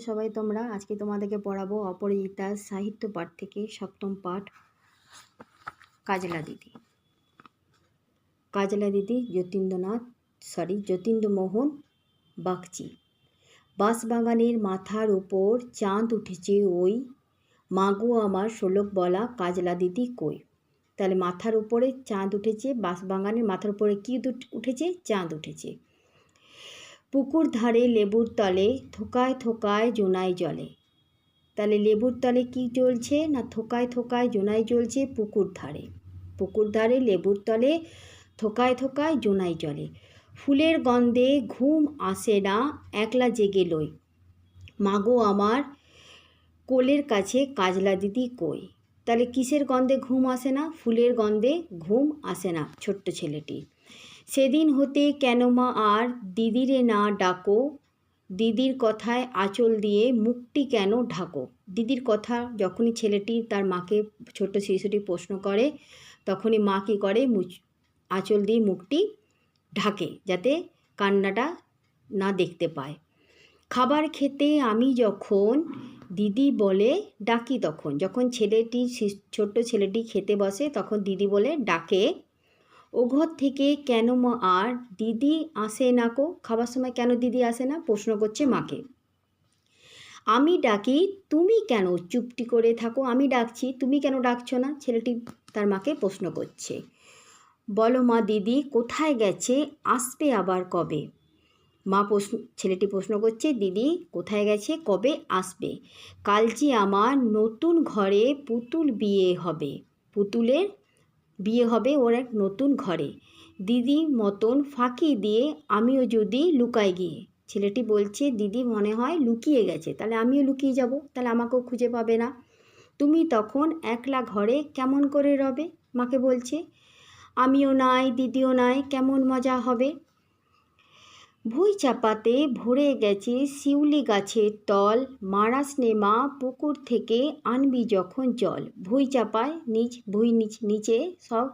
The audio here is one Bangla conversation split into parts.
সবাই তোমরা, আজকে তোমাদেরকে পড়াবো অপরাজিতা সাহিত্য পাঠ থেকে সপ্তম পাঠ, কাজলা দিদি। কাজলা দিদি, যতীন্দ্রনাথ সরি যতীন্দ্রমোহন বাগচি। বাঁশবাগানের মাথার ওপর চাঁদ উঠেছে ওই, মাগো আমার শোলক বলা কাজলা দিদি কই? তাহলে মাথার উপরে চাঁদ উঠেছে, বাঁশবাগানের মাথার উপরে কী উঠেছে? চাঁদ উঠেছে। পুকুর ধারে লেবুর তলে থোকায় থোকায় জোনাই জলে। তাহলে লেবুর তলে কি চলছে না থোকায় থোকায় জোনাই জ্বলছে পুকুর ধারে পুকুর ধারে লেবুর তলে থোকায় থোকায় জোনাই জলে। ফুলের গন্ধে ঘুম আসে না একলা জেগে লই। মাগো আমার কোলের কাছে কাজলা দিদি কই? তাহলে কিসের গন্ধে ঘুম আসে না? ফুলের গন্ধে ঘুম আসে না ছোট্ট ছেলেটি সেদিন হতে কেন মা আর দিদিরে না ডাকো? দিদির কথায় আঁচল দিয়ে মুখটি কেন ঢাকো? দিদির কথা যখনই ছেলেটি তার মাকে ছোট্ট শিশুটি প্রশ্ন করে, তখনই মা কী করে? আঁচল দিয়ে মুখটি ঢাকে যাতে কান্নাটা না দেখতে পায়। খাবার খেতে আমি যখন দিদি বলে ডাকি তখন, যখন ছেলেটি ছোট্ট ছেলেটি খেতে বসে, তখন দিদি বলে ডাকে ও ঘর থেকে কেন মা আর দিদি আসে না কো? খাবার সময় কেন দিদি আসে না? প্রশ্ন করছে মাকে। আমি ডাকি, তুমি কেন চুপটি করে থাকো? আমি ডাকছি, তুমি কেন ডাকছো না? ছেলেটি তার মাকে প্রশ্ন করছে। বলো মা দিদি, কোথায় গেছে? আসবে আবার কবে? মা প্রশ্ন, ছেলেটি প্রশ্ন করছে, দিদি, কোথায় গেছে? কবে আসবে? কাল যে আমার নতুন ঘরে পুতুল বিয়ে হবে। পুতুলের বিয়ে হবে ওর এক নতুন ঘরে। দিদি মতন ফাঁকি দিয়ে আমিও যদি লুকাই গিয়ে। ছেলেটি বলছে, দিদি মনে হয় লুকিয়ে গেছে, তাহলে আমিও লুকিয়ে যাব, তাহলে আমাকেও খুঁজে পাবে না। তুমি তখন একলা ঘরে কেমন করে রবে? মাকে বলছে, আমিও নাই, দিদিও নাই, কেমন মজা হবে? ভুই চাপাতে ভরে গেছে শিউলি গাছের তল, মারাস মা পুকুর থেকে আনবি যখন জল। ভুই চাপায় নিচ, ভুই নিচ, নিচে সব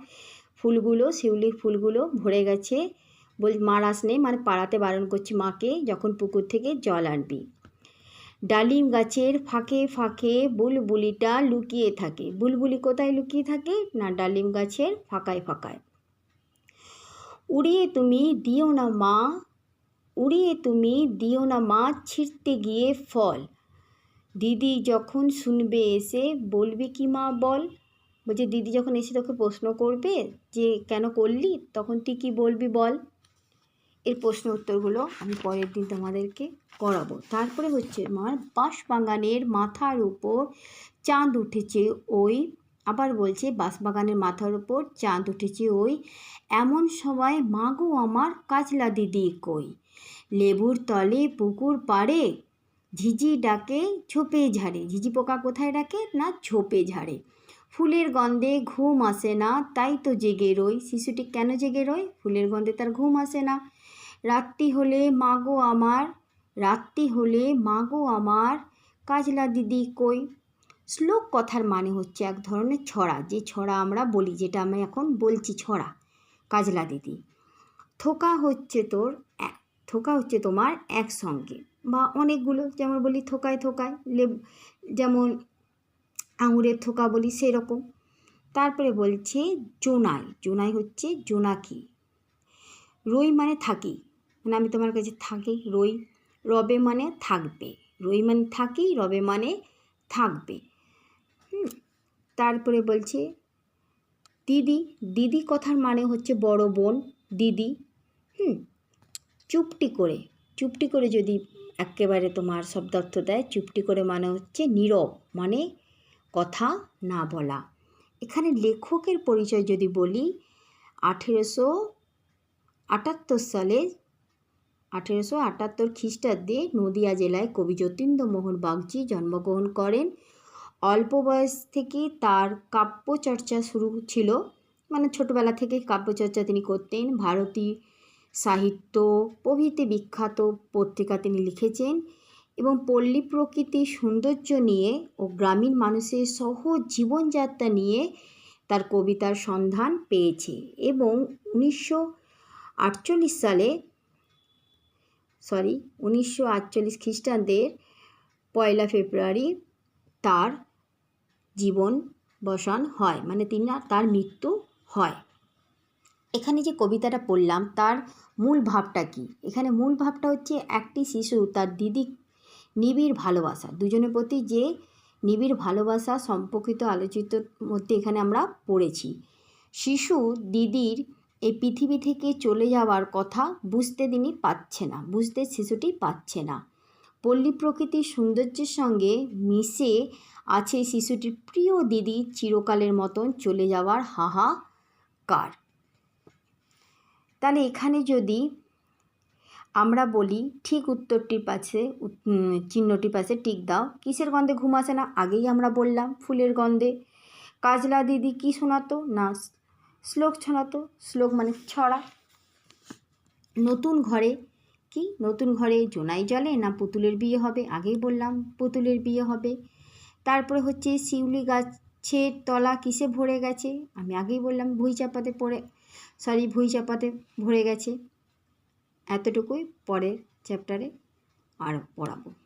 ফুলগুলো শিউলি ফুলগুলো ভরে গেছে। বল মারাস নে মানে পাড়াতে বারণ করছি মাকে যখন পুকুর থেকে জল আনবি। ডালিম গাছের ফাঁকে ফাঁকে বুলবুলিটা লুকিয়ে থাকে। বুলবুলি কোথায় লুকিয়ে থাকে? না, ডালিম গাছের ফাঁকায় ফাঁকায়। উড়িয়ে তুমি দিও না মা উড়িয়ে তুমি দিও না মাছ ছিঁড়তে গিয়ে ফল। দিদি যখন শুনবে এসে বলবে কি মা বল? বলছে, দিদি যখন এসে তোকে প্রশ্ন করবে যে কেন করলি, তখন তুই কী বলবি বল? এর প্রশ্ন উত্তরগুলো আমি পরের দিন তোমাদেরকে করাবো। তারপরে হচ্ছে আমার বাঁশবাগানের মাথার উপর চাঁদ উঠেছে ওই আবার বলছে, বাঁশবাগানের মাথার উপর চাঁদ উঠেছে ওই। এমন সময় মাগো আমার কাজলা দিদি কই? লেবুর তলে পুকুর পাড়ে ঝিঝি ডাকে ঝোপে ঝাড়ে। ঝিঝি পোকা কোথায় ডাকে না ঝোপে ঝাড়ে? ফুলের গন্ধে ঘুম আসে না, তাই তো জেগে রই। শিশুটি কেন জেগে রয়? ফুলের গন্ধে তার ঘুম আসে না। রাত্রি হলে মাগো আমার, রাত্রি হলে মাগো আমার কাজলা দিদি কই? শ্লোক কথার মানে হচ্ছে এক ধরনের ছড়া, যে ছড়া আমরা বলি, যেটা আমি এখন বলছি ছড়া। কাজলা দিদি, থোকা হচ্ছে তোর এক, থোকা হচ্ছে তোমার একসঙ্গে বা অনেকগুলো, যেমন বলি থোকায় থোকায়, লেবু, যেমন আঙুরের থোকা বলি সেরকম। তারপরে বলছে জোনাই জোনাই হচ্ছে জোনাকি। রই মানে থাকি মানে আমি তোমার কাছে থাকি, রই। রবে মানে থাকবে, রই মানে থাকি, রবে মানে থাকবে। তারপরে বলছে, দিদি দিদি কথার মানে হচ্ছে বড় বোন, দিদি। হুম, চুপটি করে চুপটি করে যদি একেবারে তোমার শব্দার্থ দেয়, চুপটি করে মানে হচ্ছে নীরব মানে কথা না বলা। এখানে লেখকের পরিচয় যদি বলি, আঠেরোশো আটাত্তর সালে, আঠেরোশো আটাত্তর খ্রিস্টাব্দে নদিয়া জেলায় কবি যতীন্দ্রমোহন বাগচি জন্মগ্রহণ করেন। অল্প বয়স থেকে তার কাব্যচর্চা শুরু ছিল। মানে ছোটোবেলা থেকে কাব্যচর্চা তিনি করতেন। ভারতী সাহিত্য, প্রভৃতি বিখ্যাত পত্রিকা তিনি লিখেছেন এবং পল্লী প্রকৃতির সৌন্দর্য নিয়ে ও গ্রামীণ মানুষের সহজ জীবনযাত্রা নিয়ে তার কবিতার সন্ধান পেয়েছে এবং উনিশশো আটচল্লিশ সালে সরি উনিশশো আটচল্লিশ খ্রিস্টাব্দের পয়লা ফেব্রুয়ারি তার জীবন বসান হয় মানে তিনি তার মৃত্যু হয়। এখানে যে কবিতাটা পড়লাম, তার মূল ভাবটা কি? এখানে মূল ভাবটা হচ্ছে একটি শিশু তার দিদি নিবিড় ভালোবাসা। দুজনের প্রতি যে নিবিড় ভালোবাসা সম্পর্কিত আলোচিত মধ্যে এখানে আমরা পড়েছি। শিশু দিদির এই পৃথিবী থেকে চলে যাওয়ার কথা বুঝতে তিনি পাচ্ছে না, বুঝতে শিশুটি পাচ্ছে না। পল্লী প্রকৃতির সৌন্দর্যের সঙ্গে মিশে আছে শিশুটির প্রিয় দিদি চিরকালের মতন চলে যাওয়ার হাহাকার। তাহলে এখানে যদি আমরা বলি, ঠিক উত্তরটির পাশে চিহ্নটির পাশে টিক দাও। কিসের গন্ধে ঘুম আসে না? আগেই আমরা বললাম, ফুলের গন্ধে। কাজলা দিদি কি শোনাতো? না শ্লোক শোনাতো। শ্লোক মানে ছড়া। নতুন ঘরে কি? নতুন ঘরে জোনাই জলে না পুতুলের বিয়ে হবে? আগেই বললাম পুতুলের বিয়ে হবে। তারপরে হচ্ছে শিউলি গাছের তলা কিসে ভরে গেছে? আমি আগেই বললাম ভুঁই চাপাতে পড়ে সরি ভুঁই চাপাতে ভরে গেছে। এতটুকুই পরের চ্যাপ্টারে আরও পড়াবো।